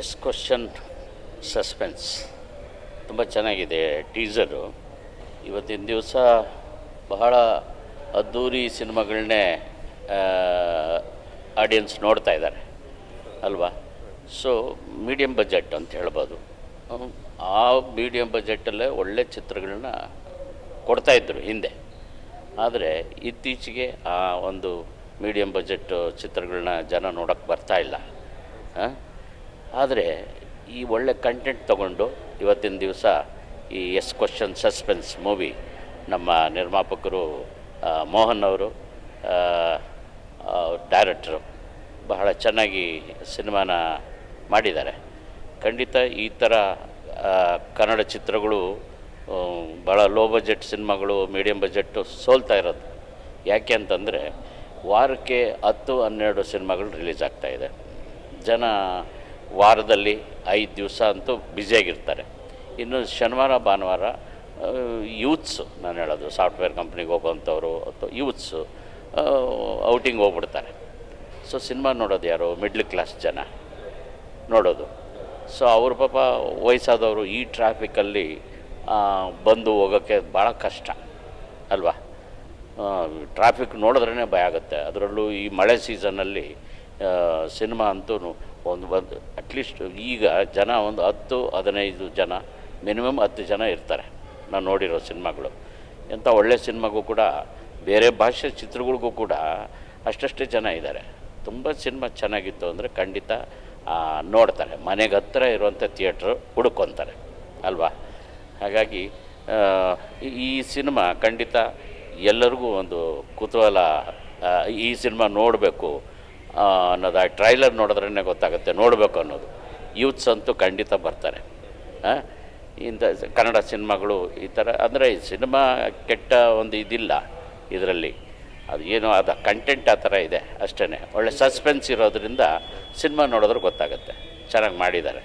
S question suspense ತುಂಬ ಚೆನ್ನಾಗಿದೆ teaser ಇವತ್ತಿನ ದಿವಸ ಬಹಳ ಅದ್ಧೂರಿ ಸಿನಿಮಾಗಳನ್ನೇ ಆಡಿಯನ್ಸ್ ನೋಡ್ತಾ ಇದ್ದಾರೆ, ಅಲ್ವಾ? ಸೊ ಮೀಡಿಯಮ್ ಬಜೆಟ್ ಅಂತ ಹೇಳ್ಬೋದು. ಆ ಮೀಡಿಯಮ್ ಬಜೆಟಲ್ಲೇ ಒಳ್ಳೆ ಚಿತ್ರಗಳನ್ನ ಕೊಡ್ತಾಯಿದ್ರು ಹಿಂದೆ. ಆದರೆ ಇತ್ತೀಚೆಗೆ ಆ ಒಂದು ಮೀಡಿಯಮ್ ಬಜೆಟ್ ಚಿತ್ರಗಳನ್ನ ಜನ ನೋಡೋಕ್ಕೆ ಬರ್ತಾ ಇಲ್ಲ. ಆದರೆ ಈ ಒಳ್ಳೆ ಕಂಟೆಂಟ್ ತಗೊಂಡು ಇವತ್ತಿನ ದಿವಸ ಈ ಎಸ್ ಕ್ವಶನ್ ಸಸ್ಪೆನ್ಸ್ ಮೂವಿ ನಮ್ಮ ನಿರ್ಮಾಪಕರು ಮೋಹನ್ ಅವರು ಡೈರೆಕ್ಟ್ರು ಬಹಳ ಚೆನ್ನಾಗಿ ಸಿನಿಮಾನ ಮಾಡಿದ್ದಾರೆ. ಖಂಡಿತ ಈ ಥರ ಕನ್ನಡ ಚಿತ್ರಗಳು ಭಾಳ ಲೋ ಬಜೆಟ್ ಸಿನಿಮಾಗಳು ಮೀಡಿಯಮ್ ಬಜೆಟ್ಟು ಸೋಲ್ತಾ ಇರೋದು. ಯಾಕೆ ಅಂತಂದರೆ ವಾರಕ್ಕೆ ಹತ್ತು ಹನ್ನೆರಡು ಸಿನಿಮಾಗಳು ರಿಲೀಸ್ ಆಗ್ತಾಯಿದೆ ಜನ ವಾರದಲ್ಲಿ ಐದು ದಿವಸ ಅಂತೂ ಬ್ಯುಸಿಯಾಗಿರ್ತಾರೆ ಇನ್ನು ಶನಿವಾರ, ಭಾನುವಾರ ಯೂತ್ಸು ನಾನು ಹೇಳೋದು ಸಾಫ್ಟ್ವೇರ್ ಕಂಪ್ನಿಗೆ ಹೋಗೋವಂಥವ್ರು ಅಥವಾ ಯೂತ್ಸು ಔಟಿಂಗ್ ಹೋಗ್ಬಿಡ್ತಾರೆ. ಸೊ ಸಿನಿಮಾ ನೋಡೋದು ಯಾರು? ಮಿಡ್ಲ್ ಕ್ಲಾಸ್ ಜನ ನೋಡೋದು. ಸೊ ಅವ್ರ ಪಾಪ ವಯಸ್ಸಾದವರು ಈ ಟ್ರಾಫಿಕಲ್ಲಿ ಬಂದು ಹೋಗೋಕ್ಕೆ ಭಾಳ ಕಷ್ಟ, ಅಲ್ವಾ? ಟ್ರಾಫಿಕ್ ನೋಡಿದ್ರೇ ಭಯ ಆಗುತ್ತೆ. ಅದರಲ್ಲೂ ಈ ಮಳೆ ಸೀಸನಲ್ಲಿ ಸಿನಿಮಾ ಅಂತೂ ಒಂದು ಒಂದು ಅಟ್ಲೀಸ್ಟ್ ಈಗ ಜನ ಒಂದು ಹತ್ತು, ಹದಿನೈದು ಜನ ಮಿನಿಮಮ್ ಹತ್ತು ಜನ ಇರ್ತಾರೆ. ನಾನು ನೋಡಿರೋ ಸಿನಿಮಾಗಳು. ಎಂಥ ಒಳ್ಳೆ ಸಿನಿಮಾಗೂ ಕೂಡ, ಬೇರೆ ಭಾಷೆ ಚಿತ್ರಗಳಿಗೂ ಕೂಡ ಅಷ್ಟಷ್ಟೇ ಜನ ಇದ್ದಾರೆ. ತುಂಬ ಸಿನಿಮಾ ಚೆನ್ನಾಗಿತ್ತು ಅಂದರೆ ಖಂಡಿತ ನೋಡ್ತಾರೆ. ಮನೆಗೆ ಹತ್ತಿರ ಇರುವಂಥ ಥಿಯೇಟ್ರ್ ಹುಡ್ಕೊತಾರೆ. ಅಲ್ವಾ? ಹಾಗಾಗಿ ಈ- ಸಿನಿಮಾ ಖಂಡಿತ ಎಲ್ಲರಿಗೂ ಒಂದು ಕುತೂಹಲ ಈ ಸಿನಿಮಾ ನೋಡಬೇಕು. ಅನ್ನೋದು, ಆ ಟ್ರೈಲರ್ ನೋಡಿದ್ರೇ ಗೊತ್ತಾಗುತ್ತೆ, ನೋಡಬೇಕು ಅನ್ನೋದು. ಯೂತ್ಸ್ ಅಂತೂ ಖಂಡಿತ ಬರ್ತಾರೆ. ಇಂಥ ಕನ್ನಡ ಸಿನಿಮಾಗಳು ಈ ಥರ, ಅಂದರೆ ಸಿನಿಮಾ ಕೆಟ್ಟ ಒಂದು ಇದಿಲ್ಲ ಇದರಲ್ಲಿ. ಅದು ಏನೋ ಅದು ಕಂಟೆಂಟ್ ಆ ಥರ ಇದೆ ಅಷ್ಟೇ ಒಳ್ಳೆ ಸಸ್ಪೆನ್ಸ್ ಇರೋದ್ರಿಂದ ಸಿನಿಮಾ ನೋಡಿದ್ರೆ ಗೊತ್ತಾಗುತ್ತೆ. ಚೆನ್ನಾಗಿ ಮಾಡಿದ್ದಾರೆ.